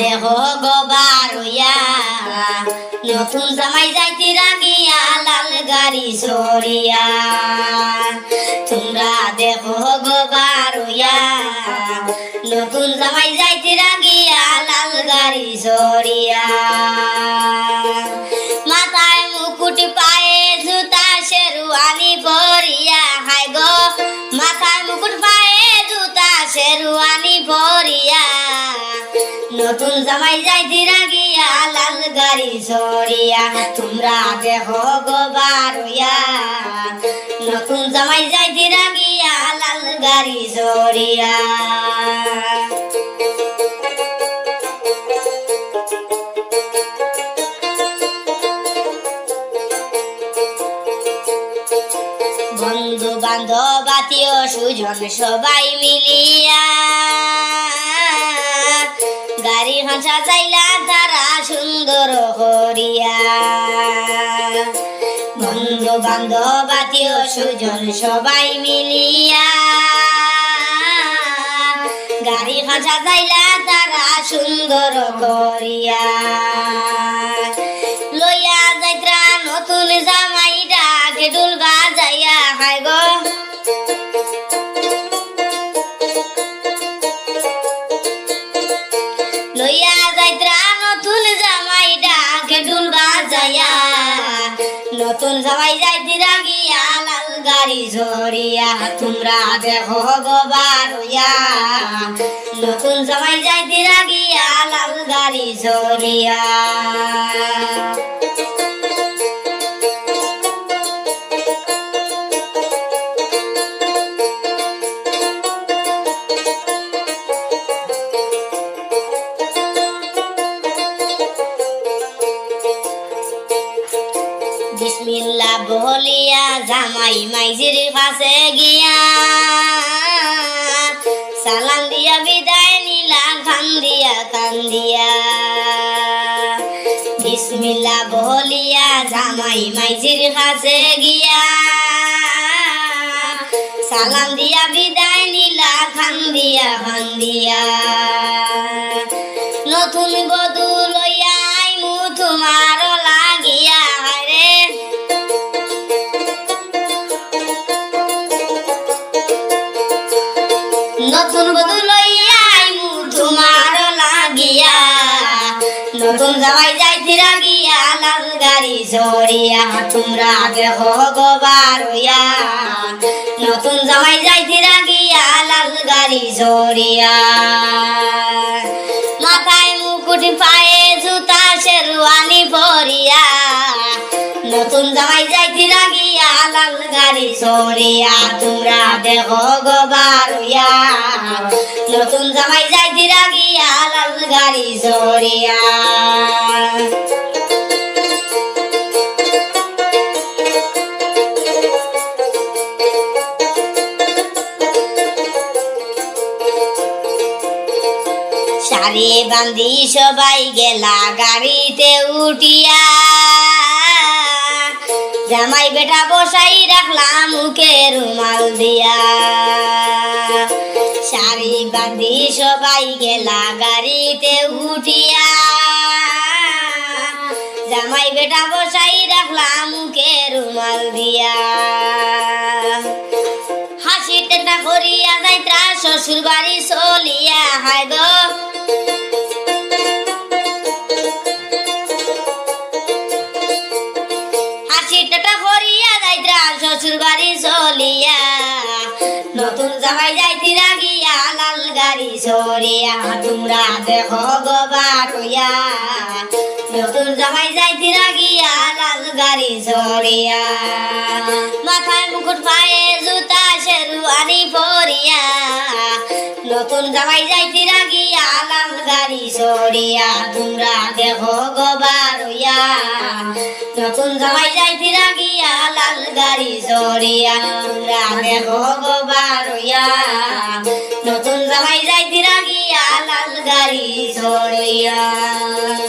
দেখো গোবার হইয়া নতুন জামাই যাইতে রাগিয়া, লাল গাড়ি সরিয়া। তোমরা দেখো গোবার নতুন জামাই যাইতে রাগিয়া, লাল গাড়ি সরিয়া। মাথায় মুকুট পায়ে জুতা শেরুয়ানি পরিয়া। হাই গো, মাথায় মুকুট পায়ে জুতা পরিয়া নতুন জামাই যাই দিরা গিয়া, লাল গাড়ি সরিয়া, তোমরা দেখো গো নতুন জামাই যাই দিরা গিয়া, লাল গাড়ি সরিয়া। বন্ধু বান্ধব আত্মীয় সুজন সবাই মিলিয়া গাড়ি হাসা চাইলা তারা সুন্দর করিয়া। বন্ধু বান্ধব আত্মীয় সুজন সবাই মিলিয়া গাড়ি হাসা চাইলা তারা সুন্দর করিয়া। নতুন সবাই যাই রাগিয়া লাল গাড়ি ঝরিয়া, তোমরা দেখো গো বারুয়া নতুন সবাই যাই রাগিয়া লাল গাড়ি ঝরিয়া। বিসমিল্লা বলিয়া জামাই মাইজির কাছে গিয়া সালাম দিয়া বিদায় নিলা খান দিয়া কান দিয়া। বিসমিল্লা বলিয়া জামাই মাইজির কাছে গিয়া সালাম দিয়া বিদায় নিলা খান দিয়া খান দিয়া। নতুন বধু নতুন জামাই যাইতে রাগিয়া লাল গাড়ি সরিয়া তোমরা দেখো গোবার হইয়া নতুন জামাই যাইতে রাগিয়া লাল গাড়ি সরিয়া মাথায় মুকুট পায়ে জুতা শেরওয়ানি পরিয়া নতুন জামাই যাইতে লাগিয়া লাল গাড়ি সরিয়া তোমরা দেখো গোবারুয়া নতুন জামাই গাড়ি শাড়ি বান্ধি সবাই গেলা গাড়িতে উঠিয়া। জামাই বেটা বসাই রাখলাম মুখে রুমাল দিয়া। শাড়ি বান্ধি সবাই গেলা গাড়িতে উঠিয়া। জামাই বেটা বসাই রাখলাম মুখে রুমাল দিয়া। হাসি টেটা করিয়া যাইত্রা শ্বশুর বাড়ি চলিয়া হায় গো। হাসি টেটা করিয়া যাইত্রা শ্বশুর বাড়ি সরিয়া তোমরা দেখো গো বাটুয়া নতুন জামাই যাইতি রাগিয়া লাল গাড়ি সরিয়া মাথায় মুকুট, পায়ে জুতা, শেরওয়ানি পরিয়া। নতুন জামাই যাইতি রাগিয়া লাল গাড়ি সরিয়া তোমরা দেখো গো বারুয়া নতুন জামাই যাইতি রাগিয়া লাল গাড়ি সরিয়া তোমরা দেখো গো বারুয়া নতুন